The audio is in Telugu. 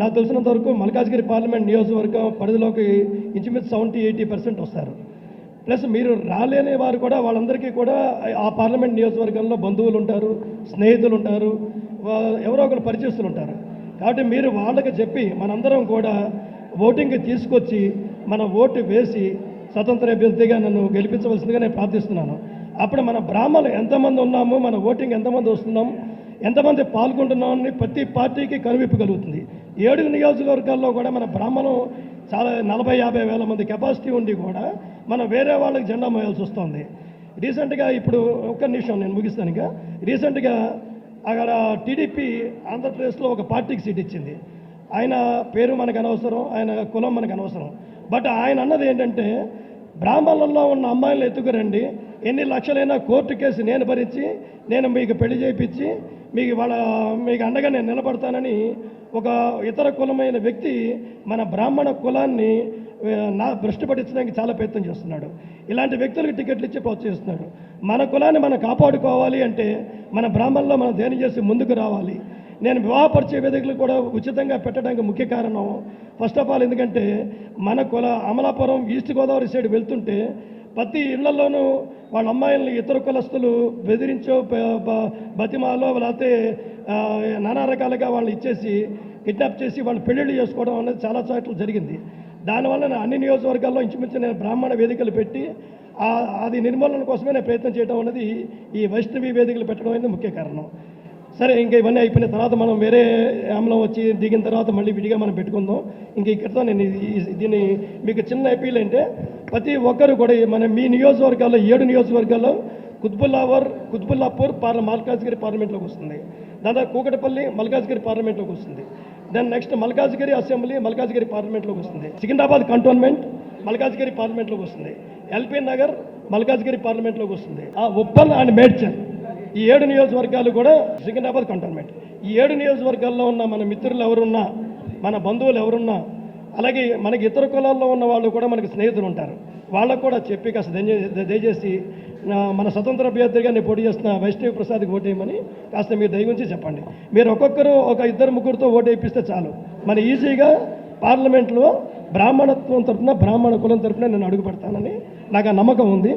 నాకు తెలిసినంత వరకు మల్కాజ్గిరి పార్లమెంట్ నియోజకవర్గం పరిధిలోకి ఇంచుమించు సెవెంటీ ఎయిటీ పర్సెంట్ వస్తారు. ప్లస్ మీరు రాలేని వారు కూడా వాళ్ళందరికీ కూడా ఆ పార్లమెంట్ నియోజకవర్గంలో బంధువులు ఉంటారు స్నేహితులు ఉంటారు ఎవరో ఒకరు పరిచయస్తులు ఉంటారు. కాబట్టి మీరు వాళ్ళకి చెప్పి మనందరం కూడా ఓటింగ్కి తీసుకొచ్చి మన ఓటు వేసి స్వతంత్ర అభ్యర్థిగా నన్ను గెలిపించవలసిందిగా నేను ప్రార్థిస్తున్నాను. అప్పుడు మన బ్రాహ్మణులు ఎంతమంది ఉన్నాము మన ఓటింగ్ ఎంతమంది వస్తున్నాం ఎంతమంది పాల్గొంటున్నామని ప్రతి పార్టీకి కనువిప్పగలుగుతుంది ఏడుగు నియోజకవర్గాల్లో కూడా మన బ్రాహ్మణం చాలా నలభై యాభై వేల మంది కెపాసిటీ ఉండి కూడా మనం వేరే వాళ్ళకి జెండా మోయాల్సి వస్తుంది. రీసెంట్గా ఇప్పుడు ఒక్క నిమిషం నేను ముగిస్తాను ఇంకా. రీసెంట్గా అక్కడ టీడీపీ ఆంధ్రప్రదేశ్లో ఒక పార్టీకి సీట్ ఇచ్చింది. ఆయన పేరు మనకు అనవసరం ఆయన కులం మనకు అనవసరం. బట్ ఆయన అన్నది ఏంటంటే బ్రాహ్మణుల్లో ఉన్న అమ్మాయిలను ఎత్తుకురండి. ఎన్ని లక్షలైనా కోర్టు కేసు నేను భరించి నేను మీకు పెళ్ళి చేయించి మీకు వాళ్ళ మీకు అండగా నేను నిలబడతానని ఒక ఇతర కులమైన వ్యక్తి మన బ్రాహ్మణ కులాన్ని నా భ్రష్టు పట్టించడానికి చాలా ప్రయత్నం చేస్తున్నాడు. ఇలాంటి వ్యక్తులకు టికెట్లు ఇచ్చి ప్రోత్సహిస్తున్నాడు. మన కులాన్ని మనం కాపాడుకోవాలి అంటే మన బ్రాహ్మణలో మనం ధ్యానం చేసి ముందుకు రావాలి. నేను వివాహపరిచే వేదికలు కూడా ఉచితంగా పెట్టడానికి ముఖ్య కారణం ఫస్ట్ ఆఫ్ ఆల్ ఎందుకంటే మన కుల అమలాపురం ఈస్ట్ గోదావరి సైడ్ వెళ్తుంటే ప్రతి ఇళ్ళలోనూ వాళ్ళ అమ్మాయిల్ని ఇతర కులస్తులు బెదిరించో బతిమాలో లేకపోతే నానా రకాలుగా వాళ్ళు ఇచ్చేసి కిడ్నాప్ చేసి వాళ్ళు పెళ్ళిళ్ళు చేసుకోవడం అనేది చాలా చోట్ల జరిగింది. దానివల్ల నా అన్ని నియోజకవర్గాల్లో ఇంచుమించు నేను బ్రాహ్మణ వేదికలు పెట్టి అది నిర్మూలన కోసమే నేను ప్రయత్నం చేయడం అనేది ఈ వైష్ణవి వేదికలు పెట్టడం అనేది ముఖ్య కారణం. సరే ఇంకా ఇవన్నీ అయిపోయిన తర్వాత మనం వేరే ఆమ్లం వచ్చి దిగిన తర్వాత మళ్ళీ విడిగా మనం పెట్టుకుందాం. ఇంక ఇక్కడితో నేను దీన్ని మీకు చిన్న అపీల్ అంటే ప్రతి ఒక్కరు కూడా మన మీ నియోజకవర్గాల్లో ఏడు నియోజకవర్గాల్లో కుత్బుల్లావర్ కుత్బుల్లాపూర్ పార్ల మల్కాజ్గిరి పార్లమెంట్లోకి వస్తుంది. దాదాపు కూకటపల్లి మల్కాజ్గిరి పార్లమెంట్లోకి వస్తుంది. Then next Malkajgiri assembly Malkajgiri పార్లమెంట్లోకి వస్తుంది. సికింద్రాబాద్ కంటోన్మెంట్ మల్కాజ్గిరి పార్లమెంట్లోకి వస్తుంది. ఎల్పీ నగర్ మల్కాజ్గిరి పార్లమెంట్లోకి వస్తుంది. ఆ ఉప్పల్ అండ్ మేడ్చల్ ఈ ఏడు నియోజకవర్గాలు కూడా సికింద్రాబాద్ కంటోన్మెంట్ ఈ ఏడు నియోజకవర్గాల్లో ఉన్న మన మిత్రులు ఎవరున్నా మన బంధువులు ఎవరున్నా అలాగే మనకి ఇతర కులాల్లో ఉన్న వాళ్ళు కూడా మనకి స్నేహితులు ఉంటారు. వాళ్ళకు కూడా చెప్పి కాస్త దయ- దయచేసి మన స్వతంత్ర అభ్యర్థిగా నేను పోటీ చేస్తున్న వైష్ణవి ప్రసాద్కి ఓటేయమని కాస్త మీరు దయగురించి చెప్పండి. మీరు ఒక్కొక్కరు ఒక ఇద్దరు ముగ్గురితో ఓటు వేయిస్తే చాలు. మన ఈజీగా పార్లమెంట్లో బ్రాహ్మణత్వం తరపున బ్రాహ్మణ కులం తరపున నేను అడుగుపెడతానని నాకు ఆ నమ్మకం ఉంది.